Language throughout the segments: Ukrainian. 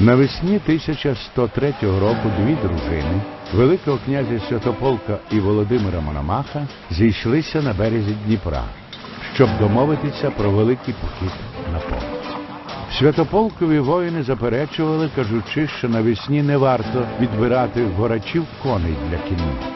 Навесні 1103 року дві дружини Великого князя Святополка і Володимира Мономаха зійшлися на березі Дніпра, щоб домовитися про великий похід на полк. Святополкові воїни заперечували, кажучи, що навесні не варто відбирати горачів коней для кінноти.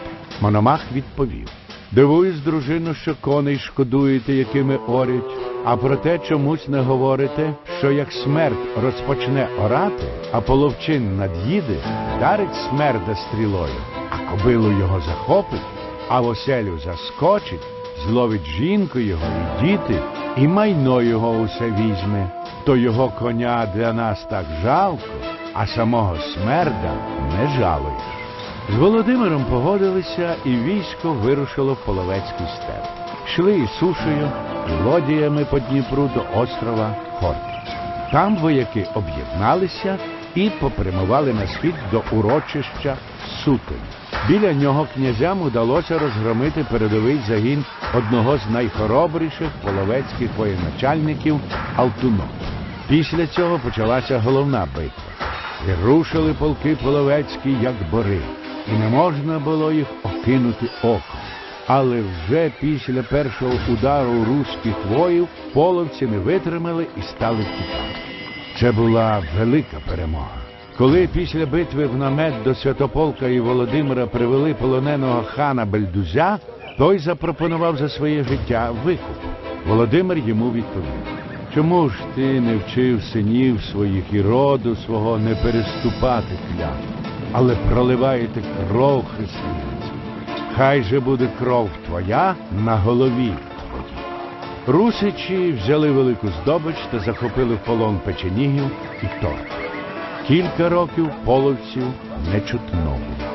Мономах відповів: Дивуюсь, дружину, що коней шкодуєте, якими орють, а проте чомусь не говорите, що як смерть розпочне орати, а половчин над'їде, вдарить смерда стрілою, а кобилу його захопить, а в оселю заскочить, зловить жінку його і діти, і майно його усе візьме. То його коня для нас так жалко, а самого смерда не жалуєш. З Володимиром погодилися, і військо вирушило в Половецький степ. Йшли сушею, лодіями по Дніпру до острова Хортиць. Там вояки об'єдналися і попрямували на схід до урочища Сутень. Біля нього князям удалося розгромити передовий загін одного з найхоробріших половецьких воєначальників Алтунов. Після цього почалася головна битва. І рушили полки половецькі, як бори, і не можна було їх окинути оком. Але вже після першого удару руських воїв половці не витримали і стали втікати. Це була велика перемога. Коли після битви в намет до Святополка і Володимира привели полоненого хана Бельдузя, той запропонував за своє життя викуп. Володимир йому відповів: Чому ж ти не вчив синів своїх і роду свого не переступати клятву, але проливаєте кров християнську? Хай же буде кров твоя на голові. Русичі взяли велику здобич та захопили в полон печенігів і торг. Кілька років половців не чутно було.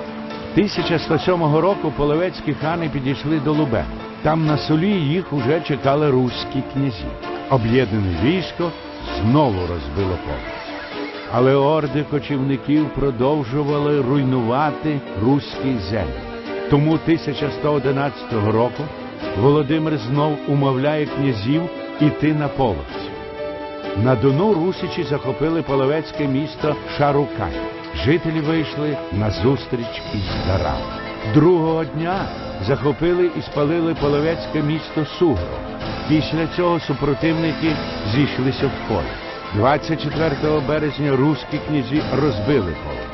1107 року половецькі хани підійшли до Лубен. Там на солі їх уже чекали руські князі. Об'єднане військо знову розбило полиць. Але орди кочівників продовжували руйнувати руські землі. Тому 1111 року Володимир знов умовляє князів іти на половців. На Дону русичі захопили половецьке місто Шарукай. Жителі вийшли на зустріч із дарами. Другого дня захопили і спалили половецьке місто Сугро. Після цього супротивники зійшлися в полі. 24 березня руські князі розбили половців.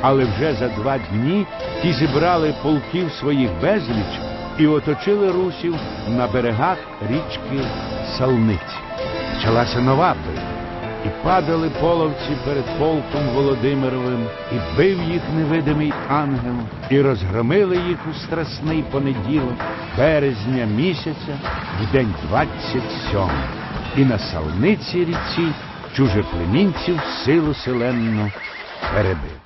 Але вже за два дні ті зібрали полків своїх безліч і оточили русів на берегах річки Салниці. Почалася нова битва. І падали половці перед полком Володимировим, і бив їх невидимий ангел, і розгромили їх у страсний понеділок, березня місяця, в день 27. І на Салниці ріці чужеплемінців силу селенну перебив.